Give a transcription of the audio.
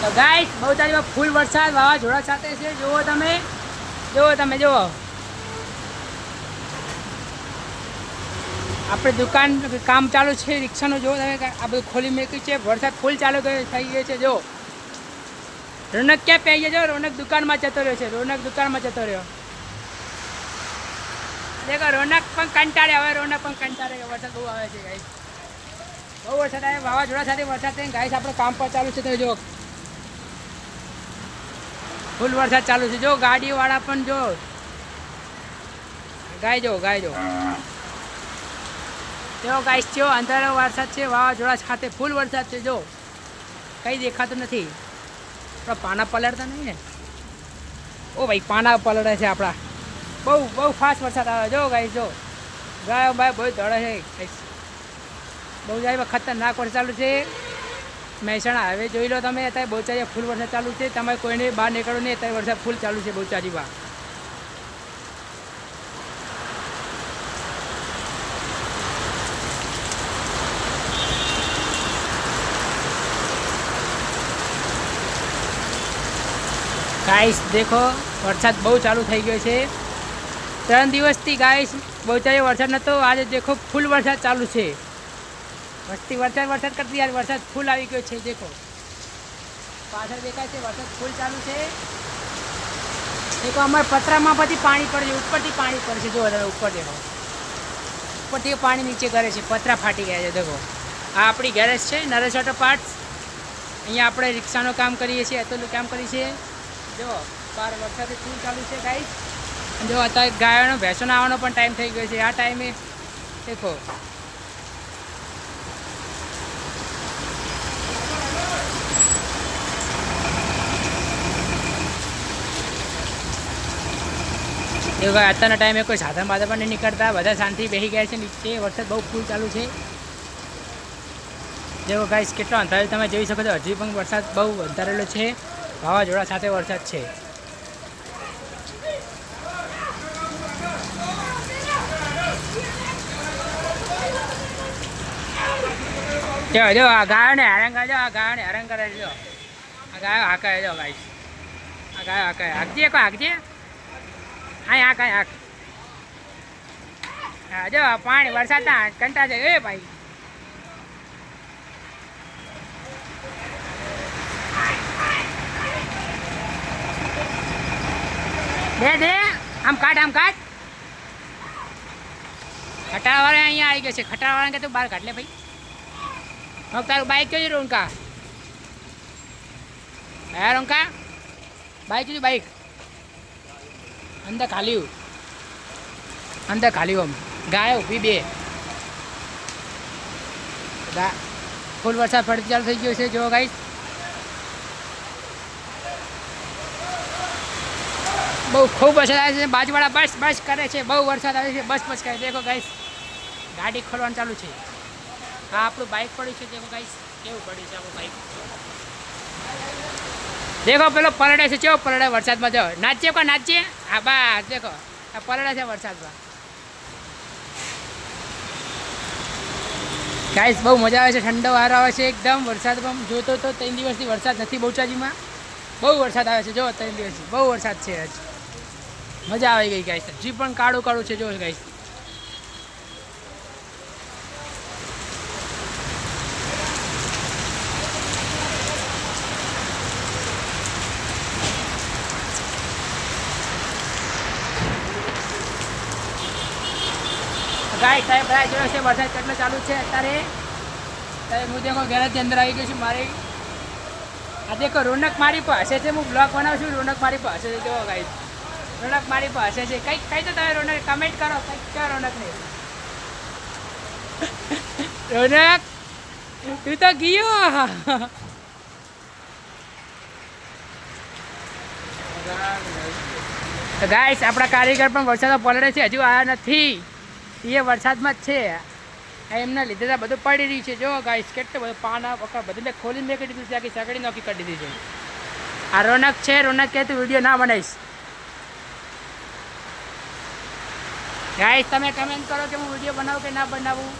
તો ગાઈસ બહુ તારીમાં ફૂલ વરસાદ, વાવાઝોડા સાથે છે. જુઓ તમે. જુઓ તમે, જુઓ. આપણે દુકાન, કામ ચાલુ છે, રિક્ષાનું જુઓ તમે. આ બધું ખોલી મૂક્યું છે. વરસાદ ફૂલ ચાલુ થઈ ગયો છે જો રોનક ક્યાં પહેરી ગયો? રોનક દુકાનમાં જતો રહ્યો છે. રોનક દુકાનમાં જતો રહ્યો. દેખો, રોનક પણ કંટાળે હવે રોનક પણ કંટાળે વરસાદ બહુ આવે છે ગાઈસ બહુ વરસાદ આવે, વાવાઝોડા સાથે વરસાદ થઈને ગાઈસ આપણે કામ પર ચાલુ છે તો જો ફૂલ વરસાદ ચાલુ છે. જો ગાડીવાળા પણ જો ગાય જો ગાય જો જો ગાઈસ છે અંધારો વરસાદ છે, વાવાઝોડા સાથે ફૂલ વરસાદ છે, જો. કંઈ દેખાતું નથી. આપણા પાના પલળતા નહીં ને? ઓ ભાઈ, પાના પલળે છે આપણા. બહુ બહુ ફાસ્ટ વરસાદ આવે. જો ગાય જો. ગાયો ભાઈ બહુ ધડે છે. બહુ જાય ખતરનાક વરસાદ ચાલુ છે. મહેસાણા હાઈવે જોઈ લો તમે, અત્યારે બહુચારી ફૂલ વરસાદ ચાલુ છે. તમારે કોઈને બહાર નીકળો નહીં, અત્યારે વરસાદ ફૂલ ચાલુ છે બહુચારીમાં ગાઈસ દેખો, વરસાદ બહુ ચાલુ થઈ ગયો છે. ત્રણ દિવસથી ગાઈસ બહુચારી વરસાદ નહોતો આજે દેખો ફૂલ વરસાદ ચાલુ છે. વસ્તી વરસાદ વરસાદ કરતી યાર, વરસાદ ફૂલ આવી ગયો છે, દેખો. પાછળ દેખાય છે, વરસાદ ફૂલ ચાલુ છે. દેખો, અમારે પતરામાં પછી પાણી પડે છે, ઉપરથી પાણી પડે છે. જો ઉપર દેખો. ઉપરથી પાણી નીચે કરે છે, પતરા ફાટી ગયા છે, દેખો. આ આપણી ગેરેજ છે, નરેશ ઓટો પાર્ટ્સ અહીંયા આપણે રિક્ષાનું કામ કરીએ છીએ અતુલનું કામ કરીએ છીએ. જો, બાર વરસાદ ફૂલ ચાલુ છે ગાઈસ જો, અત્યારે ગાયોનો, ભેંસોનો આવવાનો પણ ટાઈમ થઈ ગયો છે. આ ટાઈમે દેખો. એવું કાંઈ અત્યારના ટાઈમે કોઈ સાધન બાધા પણ નહીં નીકળતા, બધા શાંતિ બેસી ગયા છે નીચે. વરસાદ બહુ ફૂલ ચાલુ છે. જેવો ગાઈસ કેટલો અંધારે તમે જોઈ શકો છો. હજી પણ વરસાદ બહુ અંધારેલો છે. વાવાઝોડા સાથે વરસાદ છે. જો જો, આ ગાયોને હેરાન કરજો, આ ગાયોને હેરાન કરે જો આ ગાયો હાકાય, જો ગાઈશ આ ગાયો હાકાય. હાકજે કો હાકજે? હા હાક હા હાક હા જો, પાણી વરસાદના કંટા છે. એ ભાઈ. દે દે, આમ કાઢ આમ કાઢ. ખટાવાળા અહીંયા આવી ગયો છે. ખટાવાળા કે તું બહાર કાઢ લે ભાઈ. હવે તારું બાઈક કયું રોંકા હે રોંકા બાઈક કયું બાઈક અંદર ખાલી અંદર ખાલી આમ. ગાય ઊભી બે. ગા ફૂલ વરસાદ ફરી ચાલુ થઈ ગયો છે. જો ગાઈસ બહુ ખૂબ વરસાદ આવે છે. બાજુવાળા બસ બસ કરે છે. બહુ વરસાદ આવે છે. બસ બસ કરે દેખો ગાઈસ ગાડી ખોલવાનું ચાલુ છે. હા, આપણું બાઇક પડ્યું છે. દેખો ગાઈસ કેવું પડ્યું છે આપણું બાઇક દેખો, પેલો પલડે છે, ચેવો પલડે વરસાદમાં? જો, નાચીએ કો, નાચીએ? હા બસ, દેખો, આ પલડે છે વરસાદમાં. ગાઈસ બહુ મજા આવે છે, ઠંડો વારો આવે છે, એકદમ વરસાદમાં. જોતો તો ત્રણ દિવસથી વરસાદ નથી બહુચાજીમાં બહુ વરસાદ આવે છે, જો, ત્રણ દિવસથી. બહુ વરસાદ છે આજ. મજા આવી ગઈ ગાઈસ હજી પણ કાળું કાળું છે, જો ગાઈસ ગાય સાહેબ બધા જોયો છે વરસાદ કેટલો ચાલુ છે અત્યારે? ત્યારે હું દેખો ગેરેજની અંદર આવી ગયો છું મારી. આ દેખો, રોનક મારી પાસે છે, હું બ્લોગ બનાવું છું, રોનક મારી પાસે છે જોવો ગાય. રોનક મારી પાસે છે. કંઈક કઈ તો તમે રોનક કમેન્ટ કરો, કંઈક ક્યાં રોનક નહીં રોનક, તું તો ગયો. ગાય, આપણા કારીગર પણ વરસાદ પલડે છે, હજુ આવ્યા નથી. એ વરસાદમાં જ છે. આ એમના લીધે તો બધું પડી રહ્યું છે. જો ગાઈસ કેટલું બધું પાના પકડ બધું મેં ખોલી મેં કરી દીધું છે. આખી સગડી નોકી કરી દીધી આ રોનક છે. રોનક કે તું વીડિયો ના બનાવીશ. ગાઈસ તમે કમેન્ટ કરો કે હું વીડિયો બનાવું કે ના બનાવું?